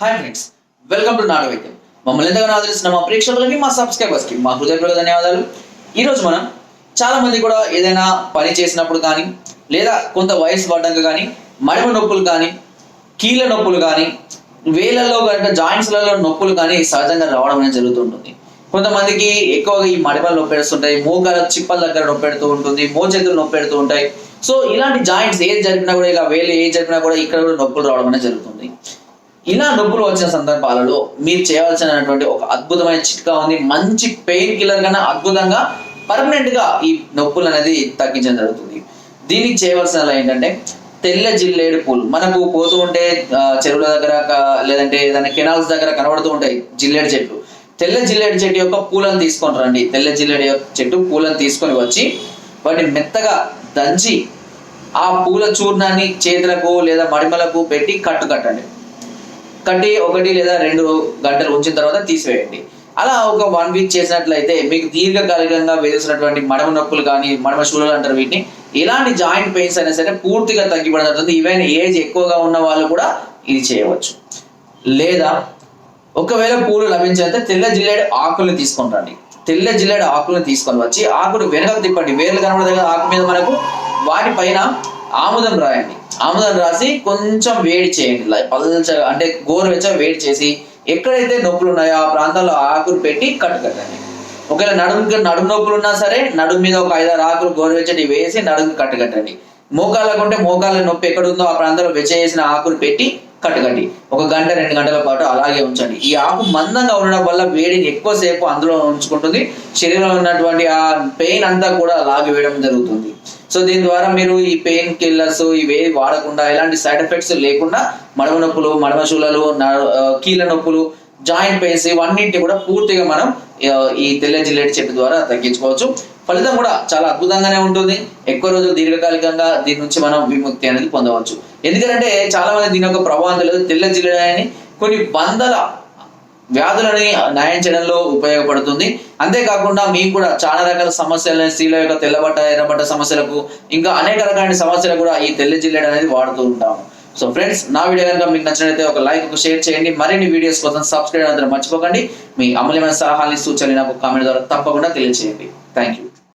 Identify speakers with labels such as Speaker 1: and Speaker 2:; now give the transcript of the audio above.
Speaker 1: Hi friends welcome to నాడు వైద్యం మమ్మల్ని ఎంతగానో ఆదరిస్తున్న మా ప్రేక్షకులకి మా సబ్స్క్రైబర్స్కి మా హృదయపూర్వక ధన్యవాదాలు. ఈరోజు మనం చాలామంది కూడా ఏదైనా పని చేసినప్పుడు కానీ లేదా కొంత వయసు పడ్డాక కానీ మడమ నొప్పులు కానీ కీళ్ళ నొప్పులు కానీ వేలల్లో కనుక జాయింట్స్లలో నొప్పులు కానీ సహజంగా రావడం అనేది జరుగుతుంటుంది. కొంతమందికి ఎక్కువగా ఈ మడమలు నొప్పి పెడుతుంటాయి మోకాల చిప్పల దగ్గర నొప్పి పెడుతూ ఉంటుంది మోచేతులు నొప్పి పెడుతూ ఉంటాయి. సో ఇలాంటి జాయింట్స్ ఏది జరిపినా కూడా ఇలా వేలు ఏది జరిపినా కూడా ఇక్కడ కూడా నొప్పులు రావడం అనేది జరుగుతుంది. ఇలా నొప్పులు వచ్చిన సందర్భాలలో మీరు చేయవలసినటువంటి ఒక అద్భుతమైన చిట్కా ఉంది. మంచి పెయిన్ కిల్లర్ కన్నా అద్భుతంగా పర్మనెంట్గా ఈ నొప్పులు అనేది తగ్గించడం జరుగుతుంది. దీనికి చేయవలసిన ఏంటంటే తెల్ల జిల్లేడు పూలు. మనకు పోతూ ఉంటే చెరువుల దగ్గర లేదంటే ఏదైనా కెనాల్స్ దగ్గర కనబడుతూ ఉంటాయి జిల్లేడు చెట్లు. తెల్ల జిల్లేడు చెట్టు యొక్క పూలను తీసుకొని రండి. తెల్ల జిల్లేడు చెట్టు పూలను తీసుకొని వచ్చి వాటిని మెత్తగా దంచి ఆ పూల చూర్ణాన్ని చేతులకు లేదా మడిమలకు పెట్టి కట్టు కట్టండి కట్టి ఒకటి లేదా రెండు గంటలు ఉంచిన తర్వాత తీసివేయండి. అలా ఒక వన్ వీక్ చేసినట్లయితే మీకు దీర్ఘకాలికంగా వేసినటువంటి మడమ నొప్పులు కానీ మడమ శూలలు అంటారు వీటిని. ఎలాంటి జాయింట్ పెయిన్స్ అయినా సరే పూర్తిగా తగ్గిపోవడం జరుగుతుంది ఈవెన్ ఏజ్ ఎక్కువగా ఉన్న వాళ్ళు కూడా ఇది చేయవచ్చు. లేదా ఒకవేళ పూలు లభించితే తెల్ల జిల్లేడు ఆకుల్ని తీసుకొని రండి. తెల్ల జిల్లేడు ఆకుల్ని తీసుకొని వచ్చి ఆకును వెనక తిప్పండి. వేర్లు కనబడదు కదా ఆకు మీద మనకు వాటి పైన ఆముదం రాయండి. ఆముదం రాసి కొంచెం వేడి చేయండి. పల్చగా అంటే గోరువెచ్చగా వేడి చేసి ఎక్కడైతే నొప్పులు ఉన్నాయో ఆ ప్రాంతాల్లో ఆకులు పెట్టి కట్టు కట్టండి. ఒకవేళ నడుముకి నడుము నొప్పులు ఉన్నా సరే నడుము మీద ఒక ఐదారు ఆకులు గోరువెచ్చటి వేసి నడుముకి కట్టు కట్టండి. మోకాళ్ళకు ఉంటే మోకాళ్ళ నొప్పి ఎక్కడ ఉందో ఆ ప్రాంతంలో వెచ్చ చేసిన ఆకులు పెట్టి కట్టుకండి ఒక గంట రెండు గంటల పాటు అలాగే ఉంచండి. ఈ ఆకు మందంగా ఉండడం వల్ల వేడిని ఎక్కువసేపు అందులో ఉంచుకుంటుంది. శరీరంలో ఉన్నటువంటి ఆ పెయిన్ అంతా కూడా లాగివేయడం జరుగుతుంది. సో దీని ద్వారా మీరు ఈ పెయిన్ కిల్లర్స్ ఇవేవి వాడకుండా ఎలాంటి సైడ్ ఎఫెక్ట్స్ లేకుండా మడమ నొప్పులు మడమ శూలలు కీళ్ళ నొప్పులు జాయింట్ పెయిన్స్ ఇవన్నింటినీ కూడా పూర్తిగా మనం ఈ తెల్ల జిల్లెట్ చెట్టు ద్వారా తగ్గించుకోవచ్చు. ఫలితం కూడా చాలా అద్భుతంగానే ఉంటుంది. ఎక్కువ రోజులు దీర్ఘకాలికంగా దీని నుంచి మనం విముక్తి అనేది పొందవచ్చు. ఎందుకంటే చాలా మంది దీని యొక్క ప్రభావం తెలియదు. తెల్ల జిల్లెడ అని కొన్ని వందల వ్యాధులని న్యాయం చేయడంలో ఉపయోగపడుతుంది. అంతేకాకుండా మీకు కూడా చాలా రకాల సమస్యలు స్త్రీల యొక్క తెల్లబట్ట ఎర్రబట్ట సమస్యలకు ఇంకా అనేక రకాల సమస్యలకు కూడా ఈ తెల్ల జిల్లెడ అనేది వాడుతూ ఉంటాము. సో ఫ్రెండ్స్ నా వీడియో కనుక మీకు నచ్చినట్లయితే ఒక లైక్ ఒక షేర్ చేయండి. మరిన్ని వీడియోస్ కోసం సబ్స్క్రైబ్ అందరూ మర్చిపోకండి. మీ అమూల్యమైన సలహాలని సూచనలు నాకు కామెంట్ ద్వారా తప్పకుండా తెలియజేయండి. Thank you